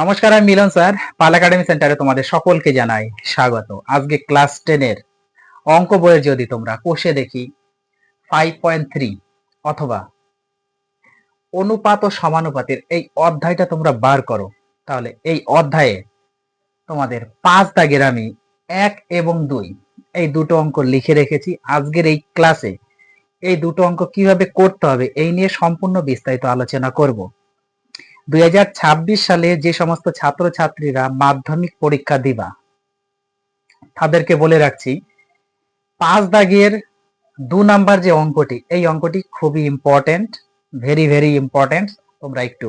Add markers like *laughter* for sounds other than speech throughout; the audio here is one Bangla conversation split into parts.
নমস্কার, আমি মিলন স্যার। পাল একাডেমি সেন্টারে তোমাদের সকলকে জানাই স্বাগত। আজকে ক্লাস টেনের অঙ্ক বইয়ের যদি তোমরা কোষে দেখি ফাইভ পয়েন্ট থ্রি অথবা অনুপাত ও সমানুপাতের এই অধ্যায়টা তোমরা বার করো, তাহলে এই অধ্যায়ে তোমাদের পাঁচ দাগের আমি এক এবং দুই, এই দুটো অঙ্ক লিখে রেখেছি। আজকের এই ক্লাসে এই দুটো অঙ্ক কীভাবে করতে হবে এই নিয়ে সম্পূর্ণ বিস্তারিত আলোচনা করব। দুই হাজার ছাব্বিশ সালে যে সমস্ত ছাত্রছাত্রীরা মাধ্যমিক পরীক্ষা দিবা, তাদেরকে বলে রাখছি, পাঁচ দাগের দু নাম্বার যে অঙ্কটি, এই অঙ্কটি খুবই ইম্পর্টেন্ট ভেরি ভেরি ইম্পর্টেন্ট তোমরা একটু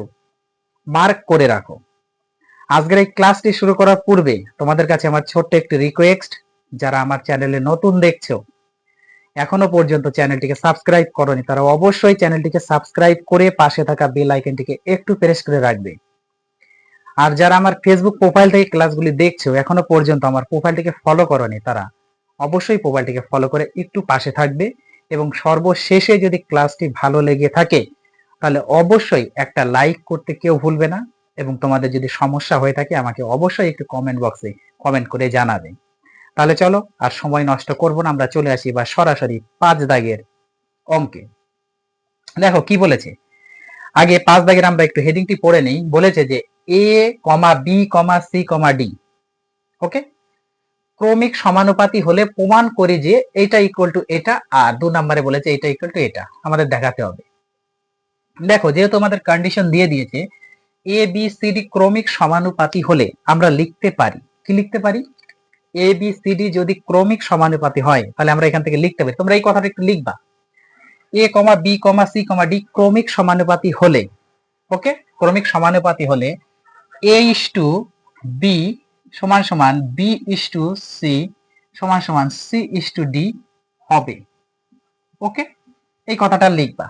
মার্ক করে রাখো। আজকের এই ক্লাসটি শুরু করার পূর্বে তোমাদের কাছে আমার ছোট্ট একটি রিকোয়েস্ট যারা আমার চ্যানেলে নতুন দেখছ এখনও পর্যন্ত চ্যানেলটিকে সাবস্ক্রাইব করনি, তারা অবশ্যই চ্যানেলটিকে সাবস্ক্রাইব করে পাশে থাকা বেল আইকনটিকে একটু প্রেস করে রাখবে। আর যারা আমার ফেসবুক প্রোফাইল থেকে ক্লাসগুলি দেখছ, এখনও পর্যন্ত আমার প্রোফাইলটিকে ফলো করনি তারা অবশ্যই প্রোফাইলটিকে ফলো করে একটু পাশে থাকবে এবং সর্বশেষে যদি ক্লাসটি ভালো লেগে থাকে, তাহলে অবশ্যই একটা লাইক করতে কেউ ভুলবে না এবং তোমাদের যদি সমস্যা হয়ে থাকে, আমাকে অবশ্যই একটু কমেন্ট বক্সে কমেন্ট করে জানাবে। তাহলে চলো আর সময় নষ্ট করব না, আমরা চলে আসি বা সরাসরি পাঁচ দাগের অঙ্কে। দেখো কি বলেছে? আগে পাঁচ দাগের আমরা একটু হেডিংটি পড়ে নেই, বলেছে যে A comma B comma C comma D okay ক্রমিক সমানুপাতি হলে প্রমাণ করি যে এটা ইকুয়াল টু এটা আর দু নম্বরে বলেছে এটা ইকুয়াল টু এটা। আমাদের দেখাতে হবে। দেখো, যেহেতু আমাদের কন্ডিশন দিয়ে দিয়েছে এ বি সি ডি ক্রমিক সমানুপাতি হলে আমরা লিখতে পারি। কি লিখতে পারি? এ বি সি ডি যদি ক্রমিক সমানুপাতি হয়, তাহলে আমরা এখান থেকে লিখতে পারি। তোমরা এই কথাটা একটু লিখবা। A comma B comma C comma D ক্রমিক সমানুপাতি হলে ওকে ক্রমিক সমানুপাতি হলে এ ইস টু বি সমান সমান বি ইস টু সি সমান সমান সি ইস টু ডি হবে ওকে এই কথাটা লিখবা।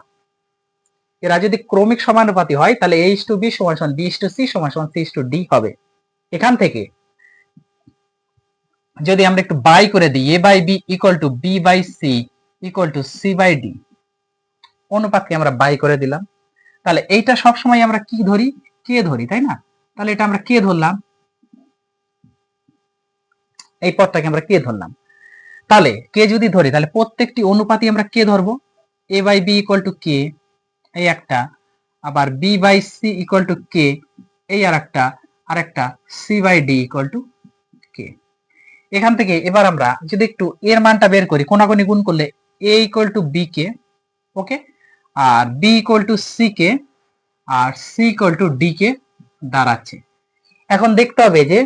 এরা যদি ক্রমিক সমানুপাতি হয়, তাহলে এ ইস টু বি সমান সমান বি ইস টু সি সমান সমান সি ইস টু ডি হবে। এখান থেকে যদি আমরা একটু বাই করে দিই A by B equal to B by C equal to C by D অনুপাতকে আমরা বাই করে দিলাম। তাহলে এইটা সবসময় আমরা কি ধরি? কে ধরি, তাই না? তাহলে এটা আমরা কে ধরলাম। এই পদটাকে আমরা কে ধরলাম। তাহলে কে যদি ধরি, তাহলে প্রত্যেকটি অনুপাতই আমরা কে ধরবো। A by B equal to K এই একটা। আবার B by C equal to K এই আর একটা আর একটা C by D equal to এখান থেকে এবার আমরা যদি একটু এর মানটা বের করি কোনাকুনি গুণ করলে A equal to B K okay R B equal to C K R C equal to D K দাঁড়াচ্ছে। এখন দেখতে হবে যে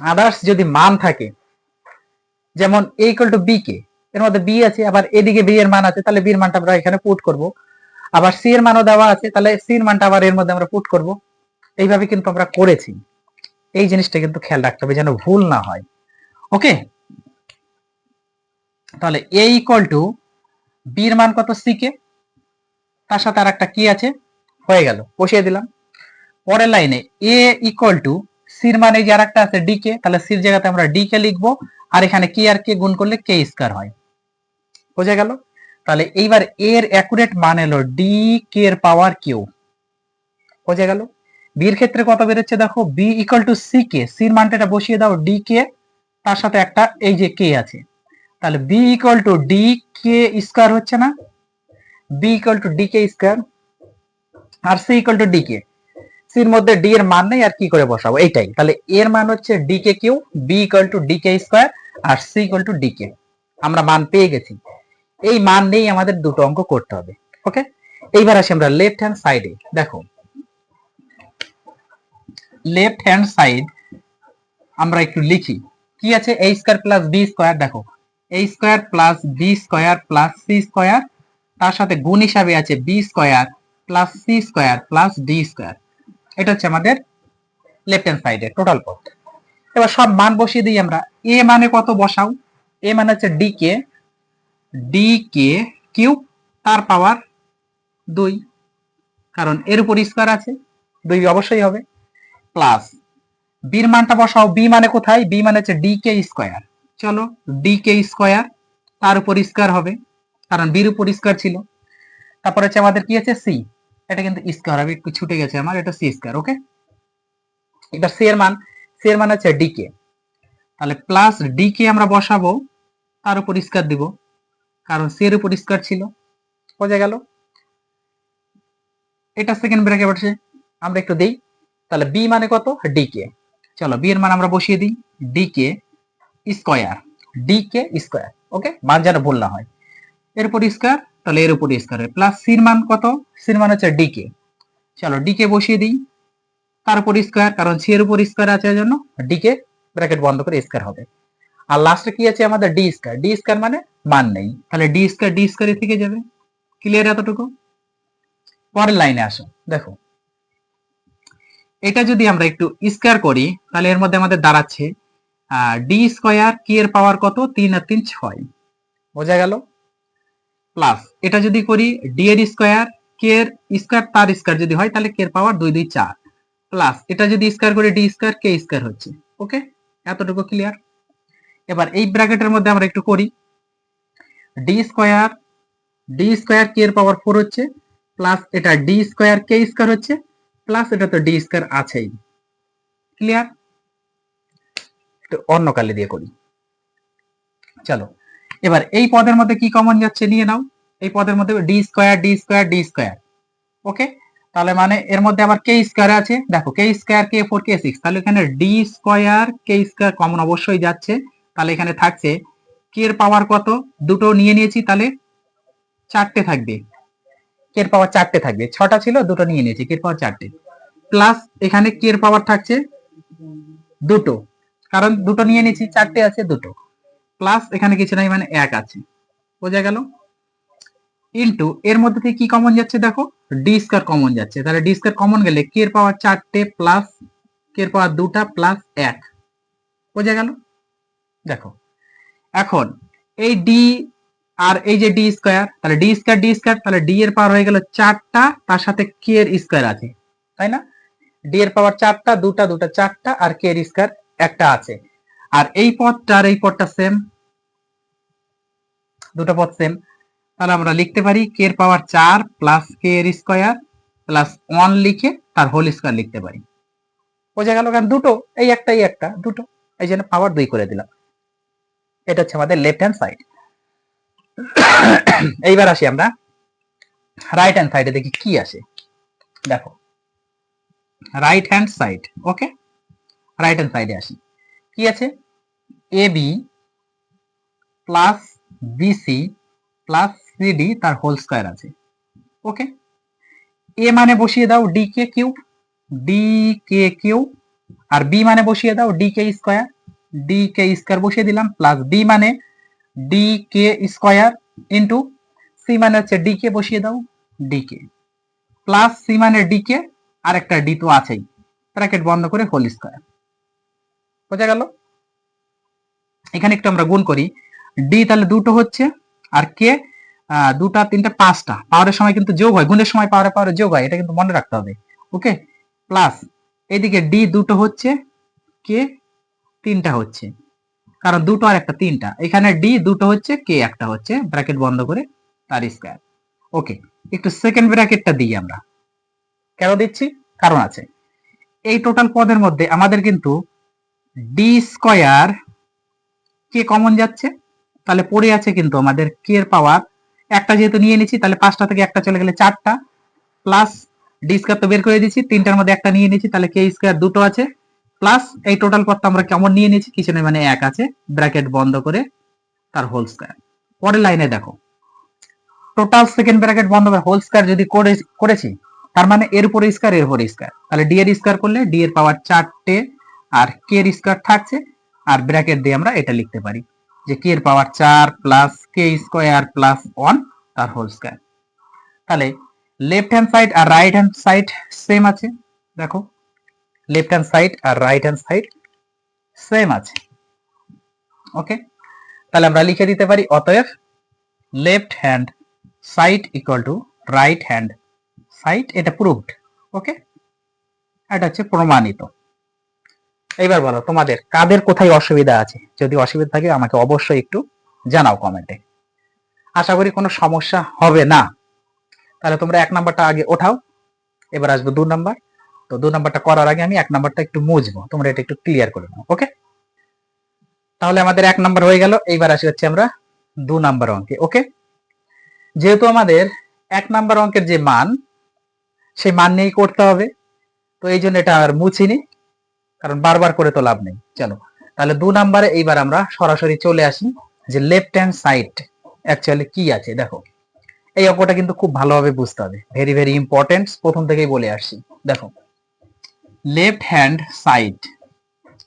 আদার্স যদি মান থাকে, যেমন A equal to B K এর মধ্যে বি আছে, আবার এদিকে বি এর মান আছে, তাহলে বি এর মানটা আমরা এখানে পুট করব। আবার সি এর মানও দেওয়া আছে, তাহলে সি এর মানটা আবার এর মধ্যে আমরা পুট করব। এইভাবে কিন্তু আমরা করেছি। এই জিনিসটা কিন্তু খেয়াল রাখতে হবে যেন ভুল না হয়। ওকে তাহলে এ ইকুয়াল টু বির মান কত? সি কে তার সাথে আর একটা কি আছে? হয়ে গেল। বসিয়ে দিলাম। পরের লাইনে এ ইকুয়াল টু সির মানে যে আরেকটা আছে ডি কে তাহলে সির জায়গাতে আমরা ডি কে লিখব। আর এখানে কি আর কে গুণ করলে কে স্কয়ার হয়। বোঝা গেল? তাহলে এইবার এর অ্যাকুরেট মান এলো ডি কে এর পাওয়ার কিউ বোঝা গেল? বির ক্ষেত্রে কত বেরোচ্ছে? দেখো B equal to C K সির মানটা বসিয়ে দাও ডি কে তার সাথে একটা, এই যে কে আছে, তাহলে B equal to D K square হচ্ছে না? B equal to D K square R C equal to D K সির মধ্যে ডি এর মান নেই, আর কি করে বসাবো? এইটাই। তাহলে এর মান হচ্ছে D K cube B equal to D K square R C equal to D K আমরা মান পেয়ে গেছি। এই মান নেই আমাদের দুটো অঙ্ক করতে হবে ওকে এইবার আসি আমরা লেফট হ্যান্ড সাইডে দেখো লেফট হ্যান্ড সাইড আমরা একটু লিখি। কি আছে? A square plus B square দেখো। A square plus B square plus C square তার সাথে গুণ হিসাবে আছে B square plus C square plus D square এটা হচ্ছে আমাদের লেফট হ্যান্ড সাইডে টোটাল পদ এবার সব মান বসিয়ে দিই আমরা। এ মানে কত? বসাও। এ মানে হচ্ছে D K D K cube তার পাওয়ার দুই। কারণ এর উপর স্কয়ার আছে। দুই অবশ্যই হবে। প্লাস বির মানটা বসাও, বি মানে কোথায়? বি মানে হচ্ছে ডি কে স্কোয়ার চলো ডি কে স্কোয়ার তার উপর স্কোয়ার হবে, কারণ বির উপর স্কোয়ার ছিল। তারপর হচ্ছে আমাদের কি আছে? সি এটা কিন্তু স্কোয়ার হবে, একটু ছুটে গেছে আমার, এটা সি স্কোয়ার ওকে এবার সি এর মান সি এর মান হচ্ছে ডিকে তাহলে প্লাস ডিকে আমরা বসাবো, তার উপর স্কয়ার দিব, কারণ সি এর উপর স্কয়ার ছিল। বোঝা গেল? এটা সেকেন্ড ব্র্যাকেট বসে, আমরা একটু দেই। তাহলে বি মানে কত? ডিকে চলো বি এর মান আমরা বসিয়ে দিই D K square D K square okay মান যেন ভুল না হয়। এর উপর স্কয়ার তাহলে এর উপর স্কয়ার প্লাস সির মান কত? সির মান হচ্ছে ডিকে চলো ডিকে বসিয়ে দিই। তার উপর স্কয়ার কারণ সি এর উপর স্কয়ার আছে জন্য ডিকে ব্র্যাকেট বন্ধ করে স্কয়ার হবে। আর লাস্টে কি আছে আমাদের? ডি স্কয়ার ডি স্কয়ার মানে মান নেই। তাহলে ডি স্কয়ার ডি স্কয়ারে থেকে যাবে। ক্লিয়ার এতটুকু? পরের লাইনে আসো। দেখো এটা যদি আমরা একটু স্কয়ার করি, তাহলে এর মধ্যে আমাদের দাঁড়াচ্ছে ডি স্কয়ার কি এর পাওয়ার কত? তিন আর তিন ছয়। বোঝা গেল? প্লাস এটা যদি করি ডি এর স্কয়ার কে এর স্কোয়ার তার স্কয়ার যদি হয়, তাহলে কে এর পাওয়ার দুই দুই, চার। প্লাস এটা যদি স্কয়ার করি ডি স্কোয়ার কে স্কয়ার হচ্ছে। ওকে এতটুকু ক্লিয়ার এবার এই ব্র্যাকেটের মধ্যে আমরা একটু করি। D square D square K এর পাওয়ার ফোর হচ্ছে প্লাস এটা ডি স্কয়ার কে স্কয়ার হচ্ছে প্লাস এটা তো ডি স্কয়ার আছেই। ক্লিয়ার একটু অন্য কালে দিয়ে করি। চলো, এবার এই পদের মধ্যে কি কমন যাচ্ছে নিয়ে নাও। এই পদের মধ্যে D square D square D square okay তাহলে মানে এর মধ্যে আবার কে স্কয়ার আছে। দেখো K square K four K six তাহলে এখানে D square K square common অবশ্যই যাচ্ছে। তাহলে এখানে থাকছে কে এর পাওয়ার কত? দুটো নিয়ে নিয়েছি, তাহলে চারটে থাকবে। এর পাওয়ার চারটে থাকবে। ছটা ছিল, দুটো নিয়ে নিয়েছি কে এর পাওয়ার চারটে। প্লাস এখানে এর পাওয়ার থাকছে দুটো। কারণ দুটো নিয়ে নিয়েছি, চারটে আছে, দুটো। প্লাস এখানে কিছু নাই মানে এক আছে। বোঝা গেল? ইন্টু এর মধ্যে থেকে কি কমন যাচ্ছে দেখো? ডি স্কয়ার কমন যাচ্ছে। তাহলে ডি স্কয়ার কমন গেলে কে এর পাওয়ার চারটে প্লাস কে এর পাওয়ার দুটা প্লাস এক। বোঝা গেল? দেখো। এখন, এই ডি আর এই যে ডি স্কয়ার তাহলে ডি স্কয়ার ডি স্কয়ার তাহলে ডি এর পাওয়ার হয়ে গেল চারটা, তার সাথে কে এর স্কয়ার আছে, তাই না? ডি এর পাওয়ার চারটা, দুটা দুটা চারটা, আর কে এর স্কয়ার একটা আছে। আর এই পদটা আর এই পদটা সেম দুটো পদ সেম তাহলে আমরা লিখতে পারি কে এর পাওয়ার চার প্লাস কে এর স্কয়ার প্লাস ওয়ান লিখে তার হোল স্কয়ার লিখতে পারি। বোঝা গেল কারণ দুটো, এই একটা এই একটা, দুটো। এই জন্য পাওয়ার দুই করে দিলাম। এটা হচ্ছে আমাদের লেফট হ্যান্ড সাইড *coughs* এইবার আসি আমরা। রাইট হ্যান্ড সাইডে দেখি কি আসে। দেখো। Right hand side okay right hand সাইডে আসি। কি আছে? A B plus BC plus CD তার হোল স্কয়ার আছে। ওকে এ মানে বসিয়ে দাও D K cube D K cube আর বি মানে বসিয়ে দাও D K square D K square বসিয়ে দিলাম। প্লাস বি মানে D K square into C মানে হচ্ছে ডি কে বসিয়ে দাও ডি কে প্লাস সি মানে ডি কে আর একটা ডি তো আছেই। ব্র্যাকেট বন্ধ করে হোল স্কয়ার বোঝা গেল? এখানে একটু আমরা গুণ করি। ডি তাহলে দুটো হচ্ছে, আর কে দুটা, তিনটা, পাঁচটা। পাওয়ারের সময় কিন্তু যোগ হয়, গুণের সময় পাওয়ারে পাওয়ারে যোগ হয়, এটা কিন্তু মনে রাখতে হবে। ওকে প্লাস এদিকে ডি দুটো হচ্ছে কে তিনটা হচ্ছে। কারণ দুটো আর একটা তিনটা। এখানে ডি দুটো হচ্ছে কে একটা হচ্ছে ব্র্যাকেট বন্ধ করে তার স্কোয়ার ওকে একটু সেকেন্ড ব্র্যাকেটটা দিই আমরা। কেন দিচ্ছি? কারণ আছে। এই টোটাল পদের মধ্যে আমাদের কিন্তু ডি স্কয়ার কে কমন যাচ্ছে। তাহলে পড়ে আছে কিন্তু আমাদের কে এর পাওয়ার একটা যেহেতু নিয়ে নিচ্ছি, তাহলে পাঁচটা থেকে একটা চলে গেলে চারটা। প্লাস ডি স্কোয়ার তো বের করে দিচ্ছি, তিনটার মধ্যে একটা নিয়ে নিচ্ছি, তাহলে কে স্কোয়ার দুটো আছে। প্লাস এই টোটাল পদটা আমরা কেমন নিয়ে নিয়েছি? কিছু নেই মানে এক আছে। ব্র্যাকেট বন্ধ করে তার হোল স্কয়ার পরের লাইনে দেখো। টোটাল সেকেন্ড ব্র্যাকেট বন্ধ করে হোল স্কয়ার যদি করে, করেছি, তার মানে এর উপরে স্কয়ার এর উপরে স্কয়ার তাহলে ডি এর স্কয়ার করলে ডি এর পাওয়ার চারটে আর কে এর স্কয়ার থাকছে। আর ব্র্যাকেট দিয়ে আমরা এটা লিখতে পারি যে কে এর পাওয়ার চার plus K square plus one তার হোল স্কোয়ার তাহলে লেফট হ্যান্ড সাইড আর রাইট হ্যান্ড সাইড সেম আছে। দেখো লেফট হ্যান্ড সাইড আর রাইট হ্যান্ড সাইড সেম আছে। ওকে তাহলে আমরা লিখে দিতে পারি, অতএব left hand side equal to right hand side এটা প্রুভড ওকে এটা হচ্ছে প্রমাণিত। এইবার বলো, তোমাদের কাদের কোথায় অসুবিধা আছে? যদি অসুবিধা থাকে আমাকে অবশ্যই একটু জানাও কমেন্টে আশা করি কোনো সমস্যা হবে না। তাহলে তোমরা এক নাম্বারটা আগে ওঠাও। এবার আসবে দু নাম্বার তো দু নাম্বারটা করার আগে আমি এক নাম্বারটা একটু মুছবো। তোমরা এটা একটু ক্লিয়ার করে নাও ওকে তাহলে আমাদের এক নাম্বার হয়ে গেল। এইবার আসি হচ্ছে আমরা দু নাম্বার অঙ্কে ওকে যেহেতু আমাদের এক নাম্বার অঙ্কের যে মান, সেই মান নিয়েই করতে হবে। তো এই জন্য এটা আর মুছিনি, কারণ বারবার করে তো লাভ নেই। চলো, তাহলে দু নাম্বারে এইবার আমরা সরাসরি চলে আসি যে লেফট হ্যান্ড সাইড অ্যাকচুয়ালি কি আছে, দেখো। এই অঙ্কটা কিন্তু খুব ভালোভাবে বুঝতে হবে। ভেরি ভেরি ইম্পর্টেন্ট প্রথম থেকেই বলে আসছি দেখো লেফট হ্যান্ড সাইড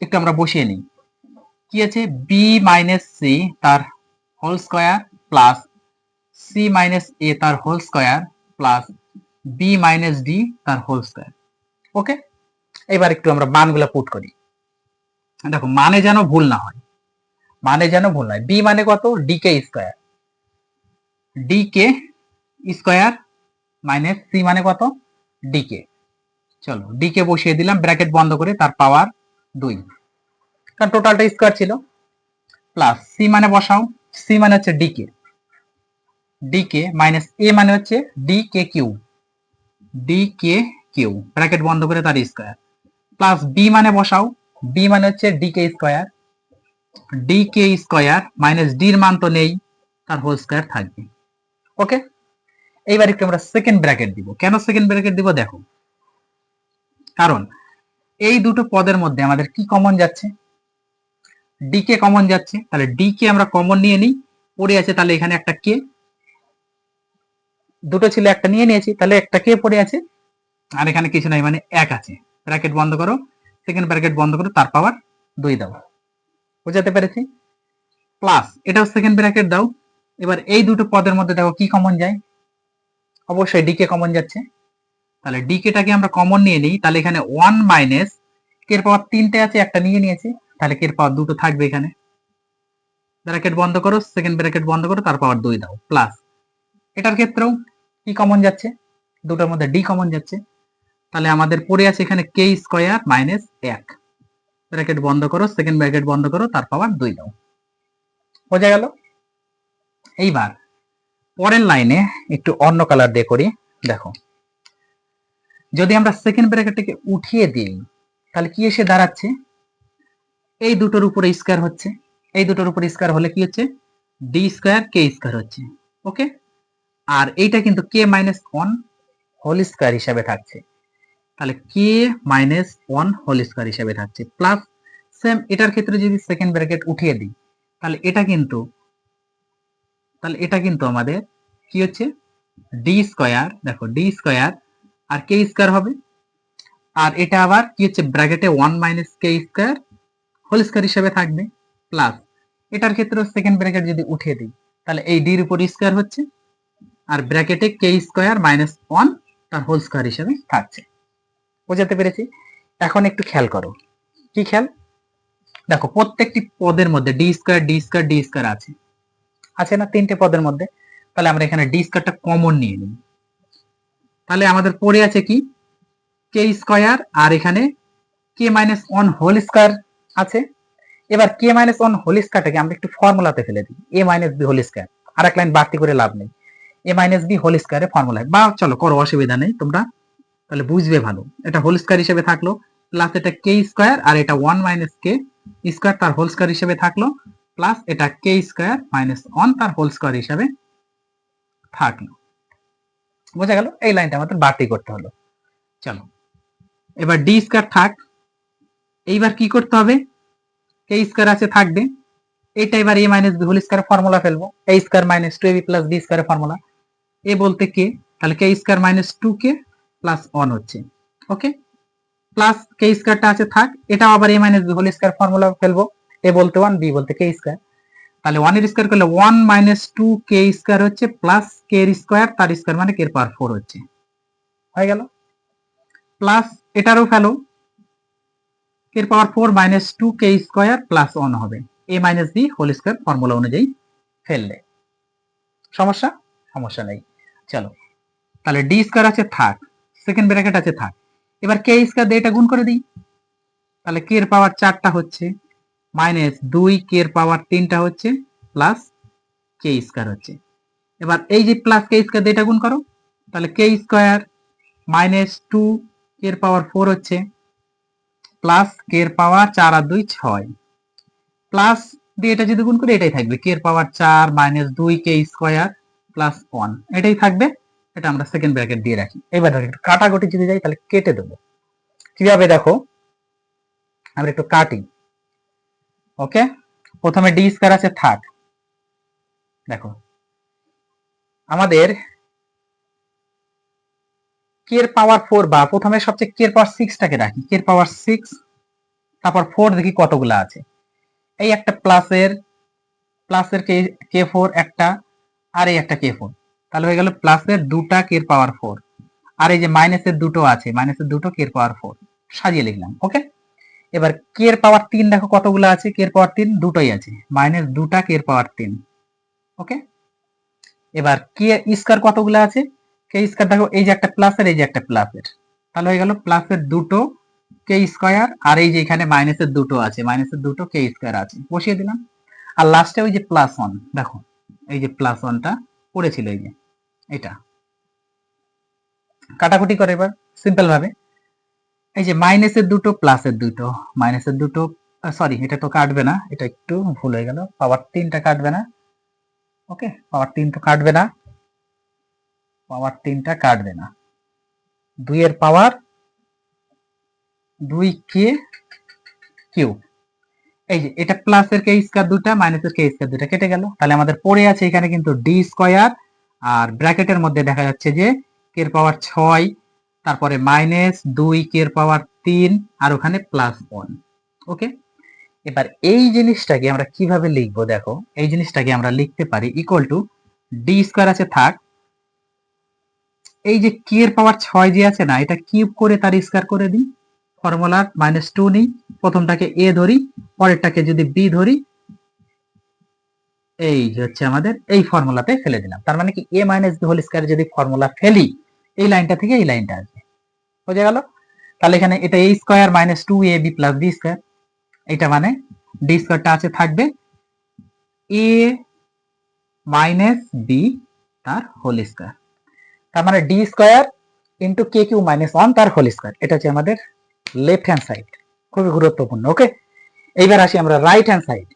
একটু আমরা বসিয়ে নিই। কি আছে? বি মাইনাস সি তার whole square plus C minus A তার whole square plus B minus D তার হোল স্কোয়ার ওকে এবার একটু আমরা মানগুলো পুট করি। দেখো মানে যেন ভুল না হয়। মানে যেন ভুল নয় বি মানে কত? D K square D K square minus C মানে কত? ডি কে চলো ডি কে বসিয়ে দিলাম ব্র্যাকেট বন্ধ করে তার পাওয়ার দুই। কারণ টোটালটা স্কোয়ার ছিল। প্লাস সি মানে বসাও সি মানে হচ্ছে D K. D K minus A মানে হচ্ছে D K cube D K cube bracket বন্ধ করে তার স্কোয়ার প্লাস বি মানে বসাও বি মানে হচ্ছে D K square D K square minus ডির মান তো নেই, তার হোল স্কোয়ার থাকবে। ওকে এইবার একটু আমরা সেকেন্ড ব্র্যাকেট দিব। কেন সেকেন্ড ব্র্যাকেট দিব? দেখো। কারণ এই দুটো পদের মধ্যে আমাদের কি কমন যাচ্ছে? ডি কে কমন যাচ্ছে, তাহলে ডি কে আমরা কমন নিয়ে নিই, পড়ে আছে তাহলে এখানে একটা কে দুটো ছিল একটা নিয়ে নিয়েছি, তাহলে একটা কে পড়ে আছে, আর এখানে কিছু নাই মানে এক আছে। ব্র্যাকেট বন্ধ করো সেকেন্ড ব্র্যাকেট বন্ধ করো, তার পাওয়ার দুই দাও। বুঝাতে পেরেছি? প্লাস এটাও সেকেন্ড ব্র্যাকেট দাও। এবার এই দুটো পদের মধ্যে দেখো কি কমন যায়? অবশ্যই ডি কে কমন যাচ্ছে। তাহলে ডিকেটাকে আমরা কমন নিয়ে নিই। তাহলে এখানে ওয়ান মাইনাস কের পাওয়ার তিনটে আছে, একটা নিয়ে নিয়েছি। তাহলে কের পাওয়ার দুটো থাকবে এখানে। ব্র্যাকেট বন্ধ করো সেকেন্ড ব্র্যাকেট বন্ধ করো, তার পাওয়ার দুই দাও প্লাস এটার ক্ষেত্রেও কি কমন যাচ্ছে? দুটোর মধ্যে ডি কমন যাচ্ছে। তাহলে আমাদের পড়ে আছে এখানে কে স্কোয়ার মাইনাস এক। ব্র্যাকেট বন্ধ করো সেকেন্ড ব্র্যাকেট বন্ধ করো, তার পাওয়ার দুই দাও। বোঝা গেল? এইবার, পরের লাইনে একটু অন্য কালার দিয়ে করি। দেখো যদি আমরা সেকেন্ড ব্র্যাকেটটাকে উঠিয়ে দিই, তাহলে কি এসে দাঁড়াচ্ছে? এই দুটোর উপরে স্কোয়ার হচ্ছে। এই দুটোর উপরে স্কোয়ার হলে কি হচ্ছে? ডি স্কোয়ার কে স্কোয়ার হচ্ছে। ওকে আর এইটা কিন্তু K minus one whole square হিসাবে থাকছে। তাহলে K minus one whole square হিসাবে থাকছে। প্লাস সেম এটার ক্ষেত্রে যদি সেকেন্ড ব্র্যাকেট উঠিয়ে দিই, তাহলে এটা কিন্তু, তাহলে এটা কিন্তু আমাদের কি হচ্ছে? ডি স্কোয়ার দেখো ডি স্কোয়ার আর কে স্কোয়ার হবে। আর এটা আবার কি হচ্ছে? ব্র্যাকেটে one minus K square whole square হিসেবে থাকবে। প্লাস এটার ক্ষেত্রে সেকেন্ড ব্র্যাকেট যদি উঠিয়ে দিই, তাহলে এই ডির উপর স্কোয়ার হচ্ছে। আর ব্র্যাকেটে কে স্কোয়ার মাইনাস ওয়ান তার হোল স্কোয়ার হিসেবে থাকছে। বোঝাতে পেরেছি? এখন একটু খেয়াল করো। কি খেয়াল? দেখো, প্রত্যেকটি পদের মধ্যে D square D square D square আছে। আছে না তিনটে পদের মধ্যে? তাহলে আমরা এখানে ডি স্কোয়ারটা কমন নিয়ে নিই। তাহলে আমাদের পড়ে আছে কি? কে স্কোয়ার আর এখানে K minus one whole square আছে। এবার কে মাইনাস ওয়ান হোল স্কোয়ারটাকে আমরা একটু ফর্মুলাতে ফেলে দিই। A minus B whole square আর এক লাইন বাড়তি করে লাভ নেই। এ মাইনাস বি হোল স্কোয়ারে ফর্মুলায় বা চলো, করো, অসুবিধা নেই তোমরা। তাহলে বুঝবে ভালো। এটা হোল স্কোয়ার হিসেবে থাকল। প্লাস এটা কে স্কোয়ার আর এটা ওয়ান মাইনাস কে স্কোয়ার তার হোল স্কোয়ার হিসেবে থাকল। প্লাস এটা কে স্কোয়ার মাইনাস ওয়ান তার হোল স্কোয়ার হিসাবে থাকল। বোঝা গেল, এই লাইনটা আমাদের বাড়তি করতে হলো। চলো, এবার ডি স্কোয়ার থাক। এইবার কি করতে হবে? কে স্কোয়ার আছে, থাকবে। এটা এবার A minus B whole square formula ফেলব। A square minus two A B plus B square formula A বলতে কে? তাহলে K square minus two K plus one হচ্ছে। ওকে প্লাস কে স্কোয়ারটা আছে, থাক। এটা আবার A minus B whole square formula ফেলব। এ বলতে ওয়ান বি বলতে কে স্কোয়ার তাহলে ওয়ানের স্কোয়ার করলে one minus two K square হচ্ছে প্লাস কে এর স্কোয়ার তার স্কোয়ার মানে কে পাওয়ার ফোর হচ্ছে। হয়ে গেল? প্লাস এটারও ফেলো K power four minus two K square plus one হবে। A minus B whole square formula অনুযায়ী ফেললে। সমস্যা? সমস্যা নেই। চলো। তাহলে ডি স্কোয়ার আছে থাক সেকেন্ড ব্র্যাকেট আছে থাক এবার কে স্কোয়ার দিয়ে এটা গুণ করে দিই। তাহলে কে এর পাওয়ার চারটা হচ্ছে মাইনাস দুই কে পাওয়ার তিনটা হচ্ছে প্লাস কে স্কোয়ার হচ্ছে। এবার এই যে প্লাস কে স্কোয়ার দিয়ে এটা গুণ করো, তাহলে কে স্কোয়ার মাইনাস টু এর পাওয়ার ফোর হচ্ছে প্লাস কে এর পাওয়ার চার আর দুই ছয়। প্লাস দিয়ে এটা যদি গুণ করি, এটাই থাকবে। কে এর পাওয়ার চার মাইনাস দুই কে স্কোয়ার প্লাস ওয়ান এটাই থাকবে। এটা আমরা সেকেন্ড ব্র্যাকেট দিয়ে রাখি। এবার একটু কাটাকুটি যদি যাই, তাহলে কেটে দেবো। কীভাবে দেখো? আমরা একটু কাটি। ওকে প্রথমে ডি স্কোয়ার আছে থাক দেখো। আমাদের কের পাওয়ার ফোর বা প্রথমে সবচেয়ে কের পাওয়ার সিক্সটাকে রাখি। কের পাওয়ার সিক্স তারপর ফোর দেখি কতগুলো আছে। এই একটা প্লাসের প্লাসের কে কে ফোর একটা, আর এই একটা কে ফোর তাহলে হয়ে গেল প্লাসের দুটা কের পাওয়ার ফোর আর এই যে মাইনাসের দুটো আছে মাইনাসের দুটো কের পাওয়ার ফোর সাজিয়ে লিখলাম ওকে এবার কের পাওয়ার তিন, দেখো কতগুলো আছে? কের পাওয়ার তিন দুটোই আছে। মাইনাস দুটা কের পাওয়ার তিন। ওকে এবার কে স্কোয়ার কতগুলো আছে? কে স্কোয়ার দেখো, এই যে একটা প্লাসের এই যে একটা প্লাসের তাহলে হয়ে গেল প্লাসের দুটো কে স্কোয়ার আর এই যে এখানে মাইনাসের দুটো আছে। মাইনাসের দুটো কে স্কোয়ার আছে। বসিয়ে দিলাম। আর লাস্টে ওই যে প্লাস ওয়ান দেখো। এই যে প্লাস ওয়ানটা পড়েছিল এই যে। এটা। কাটাকুটি করে এবার সিম্পল ভাবে। এই যে মাইনাসের দুটো প্লাসের দুটো। মাইনাসের দুটো সরি এটা তো কাটবে না, এটা একটু ভুল হয়ে গেল। পাওয়ার তিনটা কাটবে না। ওকে পাওয়ার তিন তো কাটবে না। পাওয়ার তিনটা কাটবে না। দুইয়ের পাওয়ার দুই কে কিউ এই যে, এটা প্লাসের কে স্কয়ার দুটা মাইনাসের কে স্কয়ার দুটা কেটে গেল। তাহলে আমাদের পড়ে আছে এখানে কিন্তু ডি স্কয়ার আর ব্র্যাকেটের মধ্যে দেখা যাচ্ছে যে এর পাওয়ার ছয়। তারপরে মাইনাস দুই কে পাওয়ার তিন, আর ওখানে প্লাস ওয়ান ওকে এবার এই জিনিসটাকে আমরা কীভাবে লিখব দেখো, এই জিনিসটাকে আমরা লিখতে পারি ইকুয়াল টু ডি স্কয়ার আছে, থাক। এই যে কে এর পাওয়ার ছয় যে আছে না, এটা কিউব করে তার স্কয়ার করে দিই ফর্মুলা মাইনাস টু নিই, প্রথমটাকে এ ধরি, পরেরটাকে যদি বি ধরি, এই হচ্ছে আমাদের এই ফর্মুলাতে ফেলে দিলাম। তার মানে কি A minus B whole square যদি ফর্মুলা ফেলি, এই লাইনটা থেকে এই লাইনটা আসবে। বোঝা গেল। তাহলে এখানে এটা A square minus two A B plus B square এটা মানে ডি স্কয়ারটা আছে থাকবে এ মাইনাস বি তার হোল স্কয়ার তার মানে D square into K cube minus one তার হোল স্কয়ার এটা হচ্ছে আমাদের লেফট হ্যান্ড সাইড খুবই গুরুত্বপূর্ণ ওকে এইবার আসি আমরা রাইট হ্যান্ড সাইড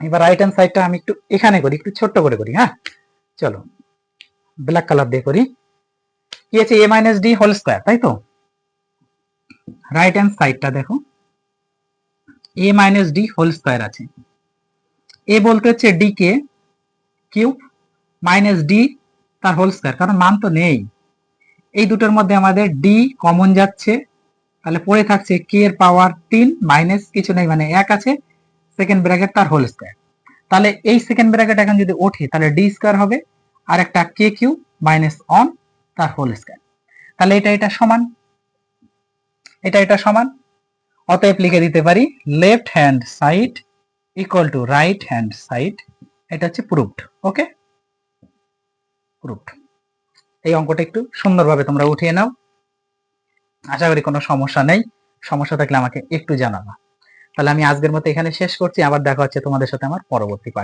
এবার রাইট হ্যান্ড সাইডটা আমি একটু এখানে করি, একটু ছোট্ট করে করি হ্যাঁ? চলো ব্ল্যাক কালার দিয়ে করি। কি আছে? A minus D whole square তাই তো? রাইট হ্যান্ড সাইডটা দেখো। A minus D whole square আছে। এ বলতে হচ্ছে D K cube minus D তার হোল স্কয়ার কারণ মান তো নেই। এই দুটোর মধ্যে আমাদের ডি কমন যাচ্ছে। তাহলে পড়ে থাকছে কে এর পাওয়ার তিন মাইনাস কিছু নেই মানে এক আছে সেকেন্ড ব্র্যাকেট তার হোল স্কয়ার তাহলে এই সেকেন্ড ব্র্যাকেট এখন যদি ওঠে, তাহলে ডি স্কয়ার হবে। আর একটা কে কিউ মাইনাস অন তার হোল স্কয়ার তাহলে এটা এটা সমান? এটা এটা সমান? অতএব লিখে দিতে পারি left hand side equal to right hand side এটা হচ্ছে প্রুফড ওকে প্রুফড এই অঙ্কটা একটু সুন্দরভাবে তোমরা উঠিয়ে নাও। আশা করি কোনো সমস্যা নেই। সমস্যা থাকলে আমাকে একটু জানাবা। তাহলে আমি আজকের মতো এখানে শেষ করছি। আবার দেখা হচ্ছে তোমাদের সাথে আমার পরবর্তী পাঠ